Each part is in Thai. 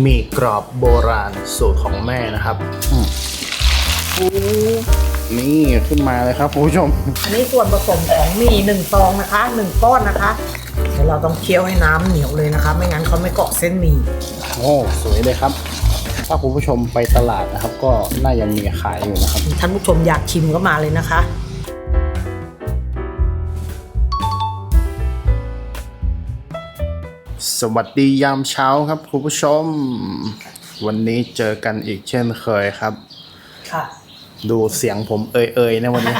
หมี่กรอบโบราณสูตรของแม่นะครับอืมโอ้นี่ขึ้นมาเลยครับคุณผู้ชม อันนี้ส่วนผสมของหมี่หนึ่งซองนะคะหนึ่งก้อนนะคะเดี๋ยวเราต้องเคี่ยวให้น้ำเหนียวเลยนะคะ ไม่งั้นเขาไม่เกาะเส้นหมี่โอ้สวยเลยครับถ้าคุณผู้ชมไปตลาดนะครับ ก็น่าจะมีขายอยู่นะครับ ท่านผู้ชมอยากชิมก็มาเลยนะคะ สวัสดียามเช้าครับคุณผู้ชม วันนี้เจอกันอีกเช่นเคยครับ ค่ะ ดูเสียงผมเอ่ยๆนะวันนี้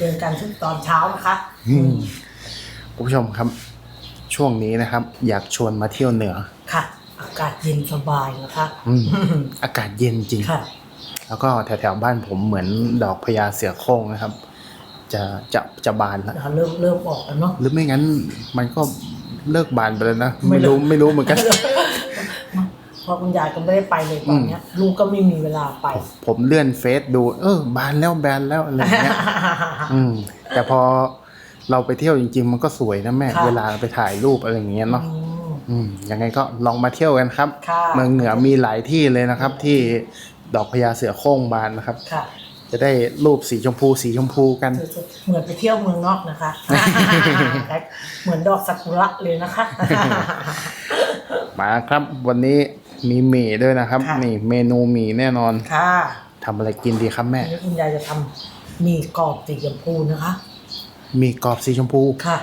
เจอกันทุกตอนเช้านะคะคุณผู้ชมครับ ช่วงนี้นะครับ อยากชวนมาเที่ยวเหนือ ค่ะ อากาศเย็นสบายนะคะอืมอากาศเย็นจริงค่ะ แล้วก็แถวๆบ้านผมเหมือนดอกพญาเสือโคร่งนะครับ จะจะจะบานแล้วเริ่มเริ่มออกแล้วเนาะหรือไม่งั้นมันก็ เลิกบานไปแล้วนะไม่ไม่รู้รู้ไม่รู้เหมือนกัน เพราะคุณยายก็ไม่ได้ไปเลยตอนเนี้ยลูกก็ไม่มีเวลาไป ผมเลื่อนเฟซดู เออบานแล้วแบนแล้วอะไรอย่างเงี้ยอืม แต่พอเราไปเที่ยวจริง ๆ มันก็สวยนะแม่ค่ะเวลาไปถ่ายรูปอะไรอย่างเงี้ยเนาะอืมอืมยังไงก็ลองมาเที่ยวกันครับค่ะเมืองเหนือมีหลายที่เลยนะครับ ที่ดอกพญาเสือโคร่งบานนะครับค่ะ จะได้รูปสีชมพูสีชมพูกัน เหมือนไปเที่ยวเมืองนอกนะคะ เหมือนดอกซากุระเลยนะคะ มาครับวันนี้มีหมี่ด้วยนะครับ ค่ะ นี่เมนูหมี่แน่นอนค่ะทำอะไรกินดีครับแม่อันนี้คุณยายจะทำหมีกรอบสีชมพูนะคะ หมี่กรอบสีชมพูค่ะ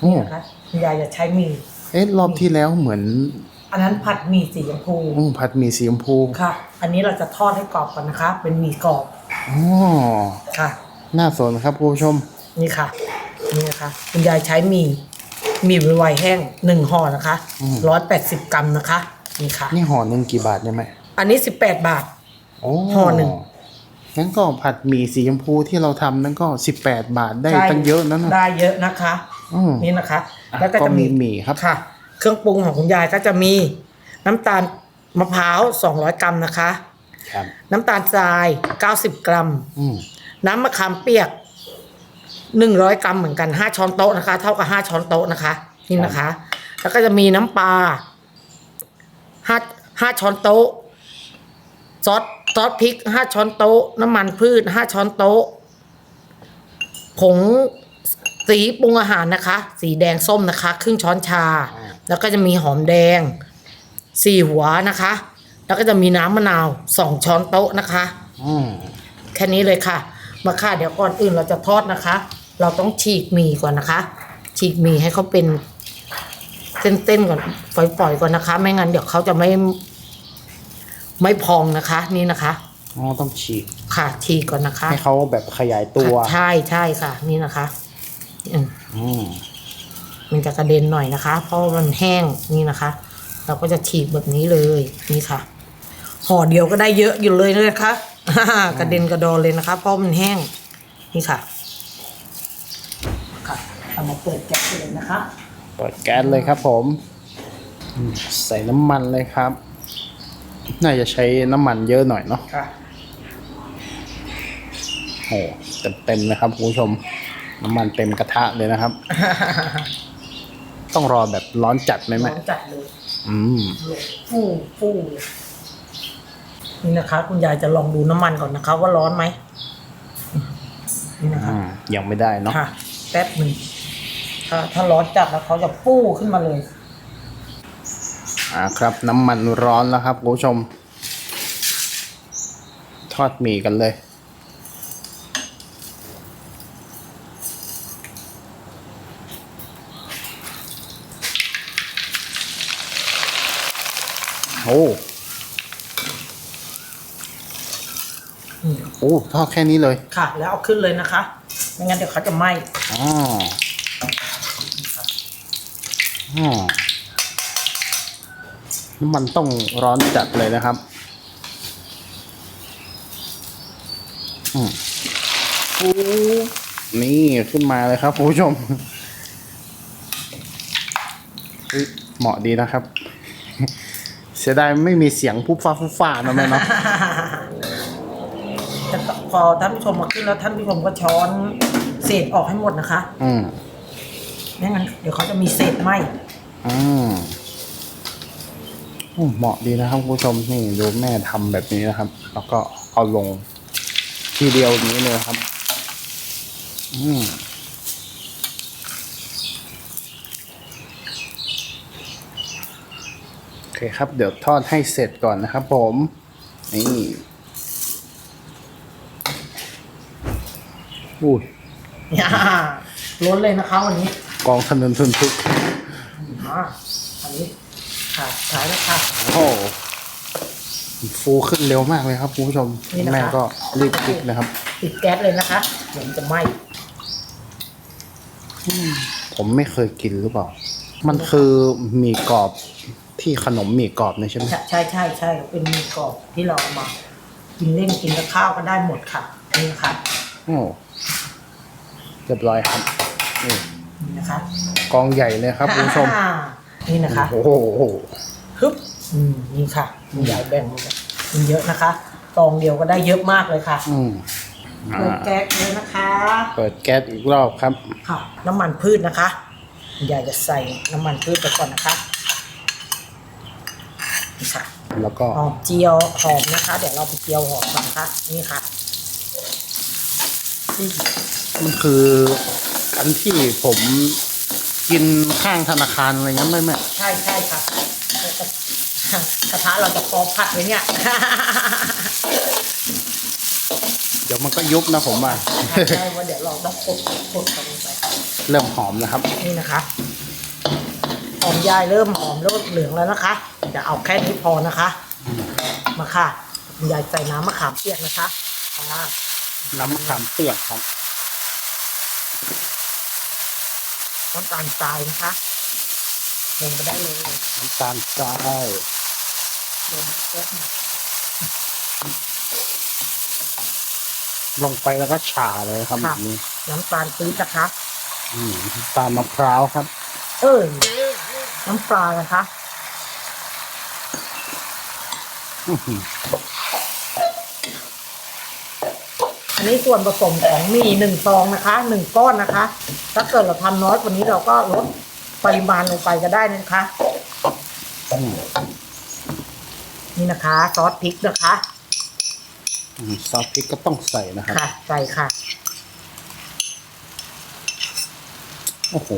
โอ้นะคะคุณยายจะใช้หมี เอ๊ะรอบที่แล้วเหมือน อันนั้นผัดหมี่สีชมพูอืมผัดหมี่สีชมพูค่ะ อันนี้เราจะทอดให้กรอบก่อนนะคะ เป็นหมี่กรอบอ๋อค่ะ น่าสนครับคุณผู้ชม นี่ค่ะ นี่นะคะ คุณยายใช้หมี่หมี่ไวๆแห้งหนึ่งห่อนะคะอืม ร้อยแปดสิบกรัมนะคะ นี่ค่ะ นี่ห่อหนึ่งกี่บาทเนี่ยแม่อันนี้สิบแปดบาท โอ้ห่อหนึ่ง งั้นก็ผัดหมี่สีชมพูที่เราทำนั่นก็สิบแปดบาทได้ตั้งเยอะนั่นนะได้เยอะนะคะ อืม นี่นะคะอะแล้วก็ก็จะมีมีหมี่ครับ ค่ะ เครื่องปรุงของคุณยายก็จะมีน้ำตาลมะพร้าว 200 กรัมนะคะ ครับ น้ำตาลทราย 90 กรัม อืมน้ำมะขามเปียก 100 กรัมเหมือนกัน 5 ช้อนโต๊ะนะคะ เท่ากับ 5 ช้อนโต๊ะนะคะ นี่นะคะ แล้วก็จะมีน้ำปลา5 5ช้อนโต๊ะ ซอสซอสพริก 5 ช้อนโต๊ะ น้ำมันพืช 5 ช้อนโต๊ะ ผงสีปรุงอาหารนะคะ สีแดงส้มนะคะ ครึ่งช้อนชา แล้วก็จะมีหอมแดงสี่หัวนะคะ แล้วก็จะมีน้ำมะนาวสองช้อนโต๊ะนะคะ อืมแค่นี้เลยค่ะ มาค่ะเดี๋ยวก่อนอื่นเราจะทอดนะคะ เราต้องฉีกหมี่ก่อนนะคะ ฉีกหมี่ให้เขาเป็นเส้นๆก่อนฝอยๆก่อนนะคะ ไม่งั้นเดี๋ยวเขาจะไม่ไม่พองนะคะ นี่นะคะ อ๋อต้องฉีกค่ะฉีกก่อนนะคะให้เขาแบบขยายตัว ค่ะใช่ใช่ค่ะ นี่นะคะอืม อืม มันจะกระเด็นหน่อยนะคะ เพราะว่ามันแห้งนี่นะคะ เราก็จะฉีกแบบนี้เลยนี่ค่ะห่อเดียวก็ได้เยอะอยู่เลยนะคะกระเด็นกระดอนเลยนะคะ เพราะมันแห้งนี่ค่ะค่ะเอามาเปิดแก๊สเลยนะคะเปิดแก๊สเลยครับผมอืมใส่น้ำมันเลยครับ น่าจะใช้น้ำมันเยอะหน่อยเนาะค่ะโอ้เต็มเต็มๆเลยครับคุณผู้ชม น้ำมันเต็มกระทะเลยนะครับ ต้องรอแบบร้อนจัดไหมร้แม่อนจัดเลยอืมฟูฟูเลยนี่นะคะ คุณยายจะลองดูน้ำมันก่อนนะคะ ว่าร้อนไหมนี่นะคะ อ่ายังไม่ได้เนาะค่ะแป๊บหนึ่งถ้าถ้าร้อนจัดแล้วเขาจะฟู่ขึ้นมาเลย อ่าครับ น้ำมันร้อนแล้วครับคุณผู้ชม ทอดหมี่กันเลย อ้อืมโอ้ทอดแค่นี้เลย ค่ะ แล้วเอาขึ้นเลยนะคะ ไม่งั้นเดี๋ยวเขาจะไหม้อ๋ออ๋อน้ำมันต้องร้อนจัดเลยนะครับ อืมโอ้นี่ขึ้นมาเลยครับคุณผู้ชมเฮ้ยเหมาะดีนะครับ เสียดายไม่มีเสียงพุบฟ้าฟุบฟ้านะแม่เนาะ แต่พอท่านผู้ชมมาขึ้นแล้วท่านผู้ชมก็ช้อนเศษออกให้หมดนะคะอืมไม่งั้นเดี๋ยวเขาจะมีเศษไหม้อืมอืมเหมาะดีนะครับคุณผู้ชมนี่ดูแม่ทำแบบนี้นะครับ แล้วก็เอาลงทีเดียวอย่างนี้เลยครับ อืมโอ เคครับ เดี๋ยวทอดให้เสร็จก่อนนะครับผม นี่อุ้ยอย่าล้นเลยนะคะวันนี้กองถนนทุนทุกอ่าอันนี้ค่ะขายแล้วค่ะ โอ้โหฟูขึ้นเร็วมากเลยครับคุณผู้ชมนี่นะคะ แม่ก็รีบปิดนะครับ ติดแก๊สเลยนะคะเดี๋ยวมันจะไหม้ผมไม่เคยกินหรือเปล่า มันคือหมี่กรอบ ที่ขนมหมี่กรอบเนี่ยใช่ไหมใช่ใช่ใช่ใช่เป็นหมีกรอบที่เราเอามา กินเล่นกินกับข้าวก็ได้หมดค่ะนี่ค่ะโอ้เรียบร้อยครับนี่นี่นะคะกองใหญ่เลยครับคุณผู้ชมอ่านี่นะคะโอ้โหฮึบอืมนี่ค่ะมีใหญ่แบ่งมันเยอะนะคะตองเดียวก็ได้เยอะมากเลยค่ะอืมอ่าเปิดแก๊สเลยนะคะ เปิดแก๊สอีกรอบครับ ค่ะน้ำมันพืชนะคะยายจะใส่น้ำมันพืชไปก่อนนะคะนี่ ค่ะ แล้วก็หอมเจียวหอมนะคะ เดี๋ยวเราไปเจียวหอมก่อนนะคะนี่ค่ะมันคืออันที่ผมกินข้างธนาคารอะไรเงี้ยไม่แม่ใช่ใช่ค่ะแล้วก็กระทะเราจะพอผัดไว้เนี่ยเดี๋ยวมันก็ยุบนะผมว่าใช่ว่าเดี๋ยวเราต้องกดกดกันลงไปเริ่มหอมนะครับ นี่นะคะห อมยายเริ่มหอมเริ่มเหลืองแล้วนะคะจะเอาแค่นี้พอนะคะ มาค่ะคุณยายใส่น้ำมะขามเปียกนะคะค่ะน้ำมะขามเปียกครับน้ำตาลทรายนะคะลงไปได้เลยน้ำตาลทรายลงเยอะหน่อยลงไปแล้วก็ฉ่าเลยครับแบบนี้ น้ำตาลปี๊บนะคะ อืมน้ำตาลมะพร้าวครับ เออ น้ำปลานะคะอื้อหืออันนี้ส่วนผสมของหมี่หนึ่งซองนะคะหนึ่งก้อนนะคะ ถ้าเกิดเราทำน้อยกว่านี้เราก็ลดปริมาณลงไปก็ได้นะคะอืมนี่นะคะซอสพริกนะคะอืมซอสพริกก็ต้องใส่นะครับค่ะใส่ค่ะโอ้โห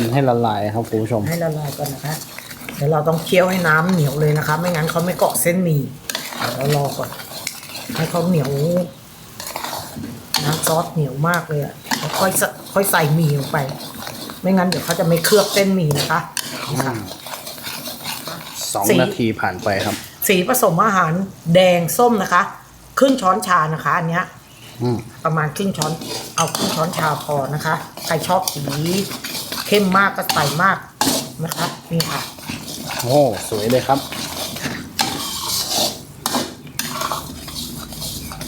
นให้ละลายครับคุณผู้ชม ให้ละลายก่อนนะคะเดี๋ยวเราต้องเคี่ยวให้น้ำเหนียวเลยนะคะ ไม่งั้นเขาไม่เกาะเส้นหมี่เดี๋ยวเรารอก่อนให้เขาเหนียวน้ำซอสเหนียวมากเลยอะแล้วค่อยใส่ค่อยใส่หมี่ลงไป ไม่งั้นเดี๋ยวเขาจะไม่เคลือบเส้นหมี่นะคะนี่ค่ะสองสีนาทีผ่านไปครับ สีผสมอาหารแดงส้มนะคะ ครึ่งช้อนชานะคะอันเนี้ยอืม ประมาณครึ่งช้อน เอาครึ่งช้อนชาพอนะคะ ใครชอบสีเข้มมากก็ใส่มากนะคะนี่ค่ะ โอ้สวยเลยครับ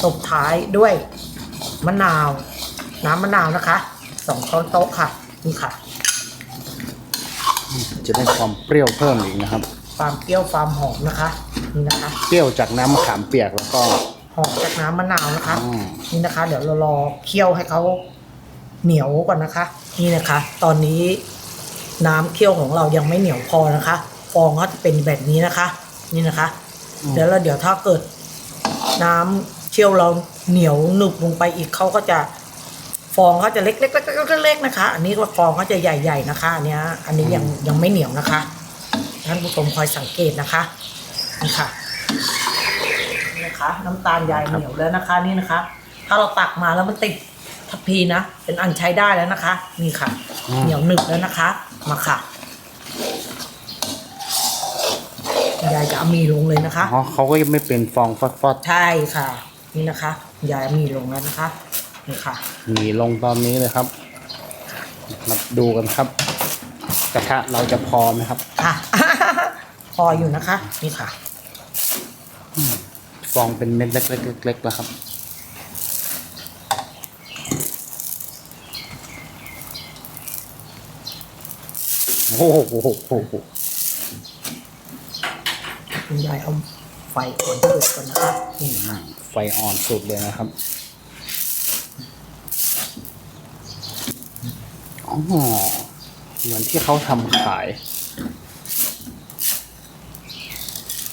ตบท้ายด้วยมะนาว น้ำมะนาวนะคะสองช้อนโต๊ะค่ะ นี่ค่ะ จะได้ความเปรี้ยวเพิ่มอีกนะครับ ความเปรี้ยวความหอมนะคะ นี่นะคะ เปรี้ยวจากน้ำมะขามเปียกแล้วก็ หอมจากน้ำมะนาวนะคะ อืมนี่นะคะ เดี๋ยวเรารอเคี่ยวให้เขาเหนียวก่อนนะคะ นี่นะคะ ตอนนี้น้ำเคี่ยวของเรายังไม่เหนียวพอนะคะ ฟองเขาจะเป็นแบบนี้นะคะ นี่นะคะ เดี๋ยวเราเดี๋ยวถ้าเกิด น้ำเคี่ยวเราเหนียวหนึบลงไปอีกเขาก็จะ ฟองเขาจะเล็กๆๆๆๆๆนะคะ อันนี้ก็ฟองเขาจะใหญ่ ๆนะคะ อันเนี้ย อันนี้ยังยังไม่เหนียวนะคะท่านผู้ชมคอยสังเกตนะคะนี่ค่ะ นี่นะคะน้ำตาลยายเหนียวแล้วนะคะนี่นะคะ ถ้าเราตักมาแล้วมันติดทัพพีนะ เป็นอันใช้ได้แล้วนะคะ นี่ค่ะ เหนียวหนึบแล้วนะคะ มาค่ะยายจะเอามีลงเลยนะคะอ๋อเขาก็ยังไม่เป็นฟองฟอดใช่ค่ะ นี่นะคะยายเอามีลงแล้วนะคะนี่ค่ะๆหนีลงตอนนี้เลยครับ มาดูกันครับ กระทะเราจะพอไหมครับ ค่ะ พออยู่นะคะ นี่ค่ะ ฟองเป็นเม็ดเล็กๆๆแล้วครับ โอ้โหโอ้โหโอ้โหคุณยายเอาไฟอ่อนสุดก่อนนะครับไฟอ่อนสุดเลยนะครับอ๋อเหมือนที่เขาทำขาย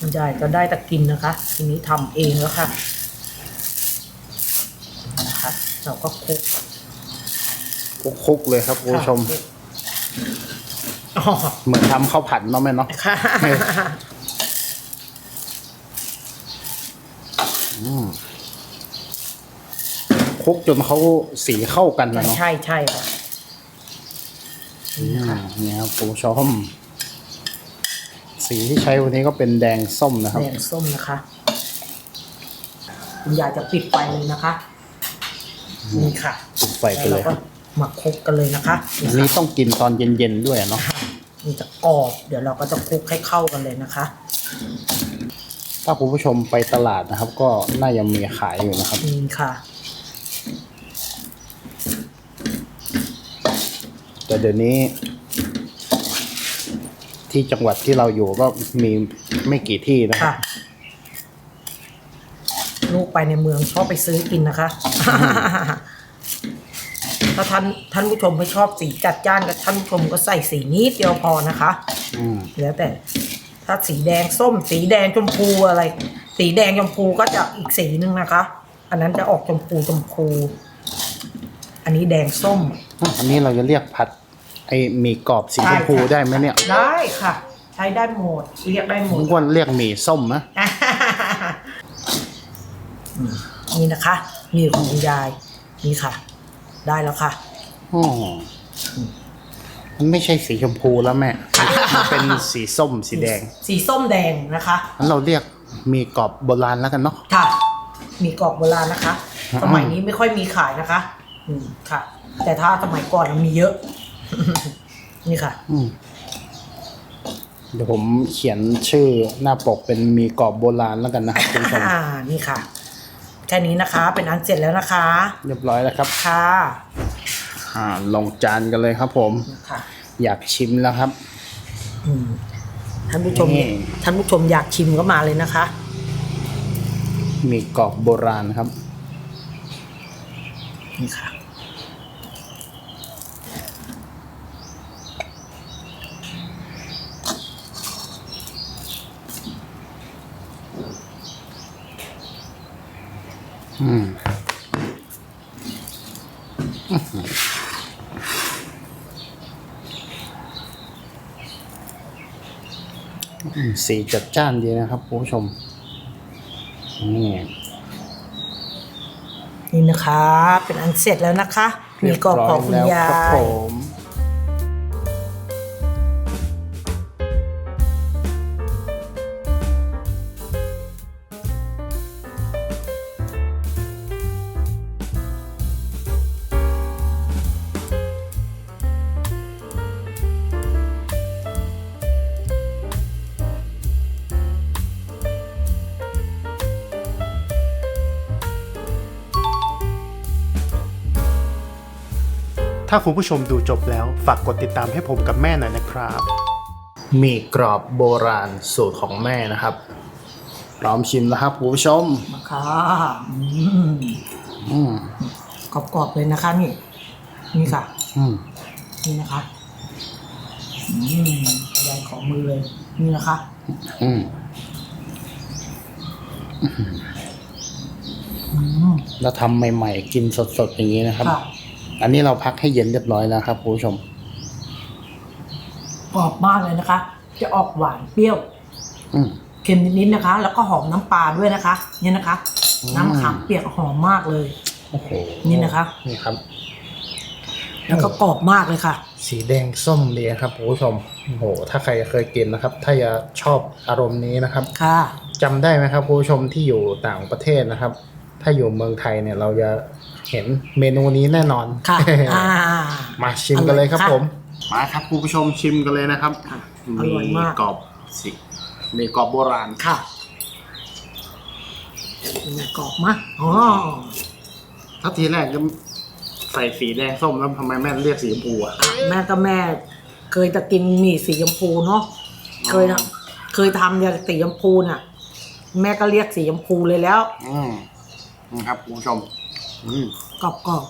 คุณยายก็ได้แต่กินนะคะ ทีนี้ทำเองแล้วค่ะนะคะเราก็คลุกคุกๆเลยครับคุณผู้ชมค่ะอ๋อเหมือนทำข้าวผัดเนาะแม่เนาะค่ะอืมคลุกจนเขาสีเข้ากันแล้วเนาะใช่ใช่ค่ะอืมนี่ครับคุณผู้ชม สีที่ใช้วันนี้ก็เป็นแดงส้มนะครับ แดงส้มนะคะ คุณยายจะปิดไฟเลยนะคะนี่ค่ะปิดไฟไปเลยแวราก็มาคลุกกันเลยนะคะอันนี้ต้องกินตอนเย็นๆด้วยเนาะมันจะกรอบ เดี๋ยวเราก็จะคลุกให้เข้ากันเลยนะคะ ถ้าคุณผู้ชมไปตลาดนะครับ ก็น่าจะมีขายอยู่นะครับนี่ค่ะแต่เดี๋ยวนี้ ที่จังหวัดที่เราอยู่ก็มีไม่กี่ที่นะครัค่ะ บลูกไปในเมืองชอบไปซื้อกินนะคะ ถ้าท่านท่านผู้ชมไม่ชอบสีจัดจ้านก็ท่านผู้ชมก็ใส่สีนิดเดียวพอนะคะ อืมแล้วแต่ ถ้าสีแดงส้ม สีแดงชมพูอะไร สีแดงชมพูก็จะอีกสีหนึ่งนะคะ อันนั้นจะออกชมพูชมพู อันนี้แดงส้ม อันนี้เราจะเรียกผัด ไอ้หมีกรอบสีชมพูใช่ค่ะได้ไหมเนี่ยได้ค่ะ ใช้ได้หมดเรียกได้หมผดมควรเรียกหมี่ส้มนะอืมนี่นะคะนี่ของคุณยายนี่ค่ะ ได้แล้วค่ะอ๋อมันไม่ใช่สีชมพูแล้วแม่มันเป็นสีส้มสีแดง สีส้มแดงนะคะงั้นเราเรียกหมีกรอบโบราณแล้วกันเนาะค่ะ มีกรอบโบราณนะคะอืมสมัยนี้ไม่ค่อยมีขายนะคะ อืมค่ะ แต่ถ้าสมัยก่อนมีเยอะ นี่ค่ะ อืมเดี๋ยวผมเขียนชื่อหน้าปกเป็นหมีกรอบโบราณแล้วกันนะครับคุณผู้ชมอ่า นี่ค่ะ แค่นี้นะคะ เป็นอันเสร็จแล้วนะคะ เรียบร้อยแล้วครับ ค่ะอ่า ลงจานกันเลยครับผมค่ะ อยากชิมแล้วครับ อืมท่านผู้ชมนี่ ท่านผู้ชมอยากชิมก็มาเลยนะคะหมีกรอบโบราณครับ นี่ค่ะ สีจัดจ้านดีนะครับคุณผู้ชม นี่ นี่นะคะ เป็นอันเสร็จแล้วนะคะ มีกรอบของคุณเรีบร้ยาแล้วครับย ถ้าคุณผู้ชมดูจบแล้ว ฝากกดติดตามให้ผมกับแม่หน่อยนะครับหมีกรอบโบราณสูตรของแม่นะครับ พร้อมชิมแล้วครับคุณผู้ชมมาค่ะอืมอืมกรอบๆเลยนะคะนี่ นี่ค่ะ อืมนี่นะคะอืมยายขอมือเลย นี่นะคะ อืมอืม แล้วทำใหม่ ๆ กินสดๆอย่างนี้นะครับ ค่ะ อันนี้เราพักให้เย็นเรียบร้อยแล้วครับคุณผู้ชมกรอบมากเลยนะคะ จะออกหวานเปรี้ยว อืม เค็มนิดๆนะคะ แล้วก็หอมน้ำปลาด้วยนะคะ เนี่ยนะคะ อืม น้ำมะขามเปียกหอมมากเลย โอ้โหนี่นะคะ นี่ครับ แล้วก็กรอบมากเลยค่ะ สีแดงส้มดีครับคุณผู้ชมโอ้โห ถ้าใครเคยกินนะครับ ถ้าจะชอบอารมณ์นี้นะครับค่ะ จำได้ไหมครับคุณผู้ชมที่อยู่ต่างประเทศนะครับ ถ้าอยู่เมืองไทยเนี่ยเราจะ เห็นเมนูนี้แน่นอนค่ะอ่ามาชิมกันเลยครับอร่อยค่ะผม มาครับคุณผู้ชมชิมกันเลยนะครับค่ะอร่อยมากกรอบสิมีกรอบโบราณค่ะมีกรอบมากอ๋อถ้าทีแรกจะใส่สีแดงส้มแล้วทำไมแม่เรียกสีชมพูอะแม่ก็แม่ เคยจะกินหมี่สีชมพูเนาะเคยทำเคยทำอย่างสีชมพูน่ะ แม่ก็เรียกสีชมพูเลยแล้ว อืมนี่ครับคุณผู้ชม อืมกรอบกรอบ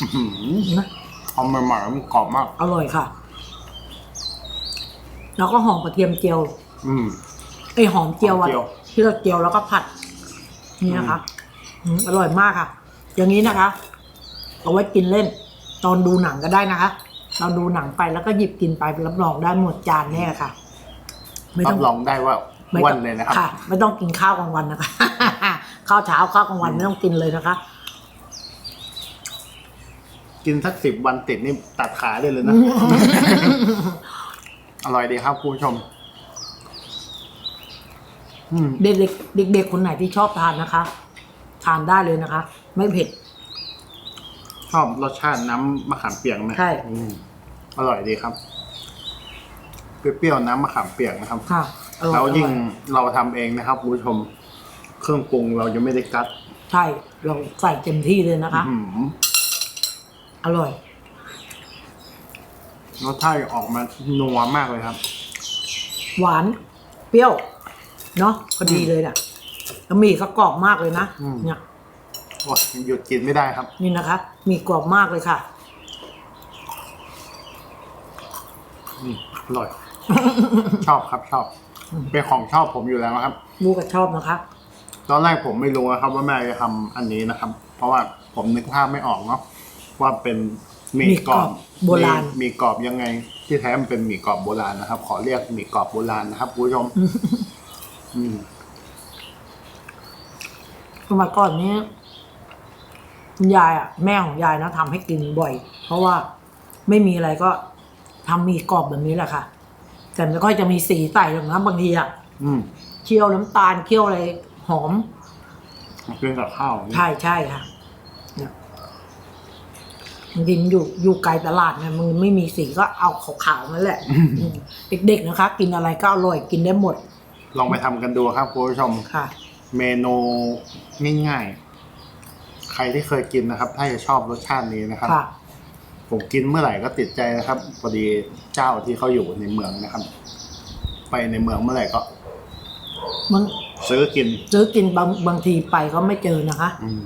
อื้อหือนะทำใหม่ๆมันกรอบมาก อร่อยค่ะ แล้วก็หอมกระเทียมเจียวอืม ไอยหอมเจียวอะหอมเจียวที่เราเจียวแล้วก็ผัด นี่นะคะอืมอร่อยมากค่ะ อย่างนี้นะคะเอาไว้กินเล่น ตอนดูหนังก็ได้นะคะ เราดูหนังไปแล้วก็หยิบกินไปรับรองได้หมดจานแน่ค่ะ ไม่รัต้องบรองได้ว่าไม่อ้วต้นองเลยนะครับ ค่ะ ไม่ต้องกินข้าวกลางวันนะคะ ข้าวเช้าข้าวกลางวันไม่ต้องกินเลยนะคะ กินสักสิบวันติดนี่ตัดขาได้เลยนะ อร่อยดีครับคุณผู้ชม อืม เด็กๆเด็กๆคนไหนที่ชอบทานนะคะ ทานได้เลยนะคะ ไม่เผ็ด ชอบรสชาติน้ำมะขามเปียกไหมใช่ อืมอร่อยดีครับ เปรี้ยวๆน้ำมะขามเปียกนะครับ ค่ะอร่อยแล้วยิ่งอร่อเราทำเองนะครับคุณผู้ชม เครื่องปรุงเรายังไม่ได้กัดใช่เราใส่เต็มที่เลยนะคะ อื้อหืออร่อย รสชาติออกมานัวมากเลยครับ หวาน เปรี้ยว เนาะพอดีเลยน่ะแล้วหมี่ก็กรอบมากเลยนะอืม เนี่ย โอ้ยหยุดกินไม่ได้ครับ นี่นะคะหมีกรอบมากเลยค่ะ อืมอร่อย ชอบครับชอบ เป็นของชอบผมอยู่แล้วครับลูกก็ชอบนะคะ ตอนแรกผมไม่รู้นะครับ ว่าแม่จะทำอันนี้นะครับ เพราะว่าผมนึกภาพไม่ออกเนาะว่าเป็นหมี่กรอบหมี่กรอบโบราณหมี่กรอบยังไง ที่แท้มันเป็นหมี่กรอบโบราณนะครับ ขอเรียกหมี่กรอบโบราณนะครับคุณผู้ชมอืมสมัยก่อนนี้คุณยายอะ แม่ของยายนะทำให้กินบ่อย เพราะว่าไม่มีอะไรก็ทำหมีกรอบแบบนี้แหละค่ะ แต่ไม่ค่อยจะมีสีใส่หรอกนะบางทีอะอืมเคี่ยวน้ำตาลเคี่ยวอะไร หอมกินกับข้าวใช่ใช่ค่ะเนี่ยบางทีมันอยู่อยู่ไกลตลาดไงมันไม่มีสีก็เอาขาวๆนั่นแหละอืมเด็กๆนะคะ กินอะไรก็อร่อยกินได้หมดลองไปทำกันดูครับคุณผู้ชม ค่ะ เมนูง่ายๆ ใครที่เคยกินนะครับ ถ้าจะชอบรสชาตินี้นะครับ ค่ะ ผมกินเมื่อไหร่ก็ติดใจนะครับพอดีเจ้าที่เขาอยู่ในเมืองนะครับ ไปในเมืองเมื่อไหร่ก็ มัน ซื้อกินซื้อกินบางบางทีไปก็ไม่เจอนะคะ อืม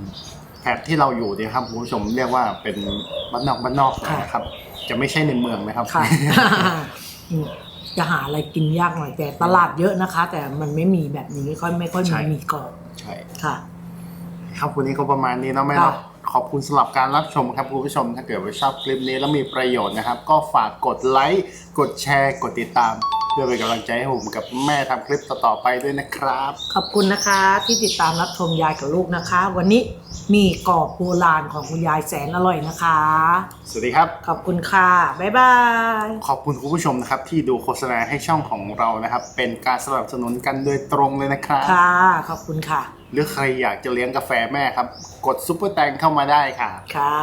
แถบที่เราอยู่เนี่ยครับคุณผู้ชมเรียกว่าเป็นบ้านนอกบ้านนอกหน่อยนะครับ จะไม่ใช่ในเมืองนะครับ ค่ะ อืมจะหาอะไรกินยากหน่อยแต่ตลาดเยอะนะคะ แต่มันไม่มีแบบนี้ค่อยไม่ค่อยใช่ มีมีกรอบใช่ ค่ะ ครับวันนี้ก็ประมาณนี้เนาะแม่เนาะค่ะขอบคุณสำหรับการรับชมครับคุณผู้ชม ถ้าเกิดว่าชอบคลิปนี้แล้วมีประโยชน์นะครับ ก็ฝากกดไลค์ กดแชร์ กดติดตามเพื่อเป็นกำลังใจให้ผมกับแม่ทำคลิปต่อๆไปด้วยนะครับ ขอบคุณนะคะที่ติดตามรับชมยายกับลูกนะคะ วันนี้มีกรอบโบราณของคุณยายแสนอร่อยนะคะ สวัสดีครับ ขอบคุณค่ะ บ๊ายบาย ขอบคุณคุณผู้ชมนะครับ ที่ดูโฆษณาให้ช่องของเรานะครับ เป็นการสนับสนุนกันโดยตรงเลยนะครับ ค่ะ ขอบคุณค่ะ หรือใครอยากจะเลี้ยงกาแฟแม่ครับ กดซุปเปอร์แตงเข้ามาได้ค่ะ ค่ะ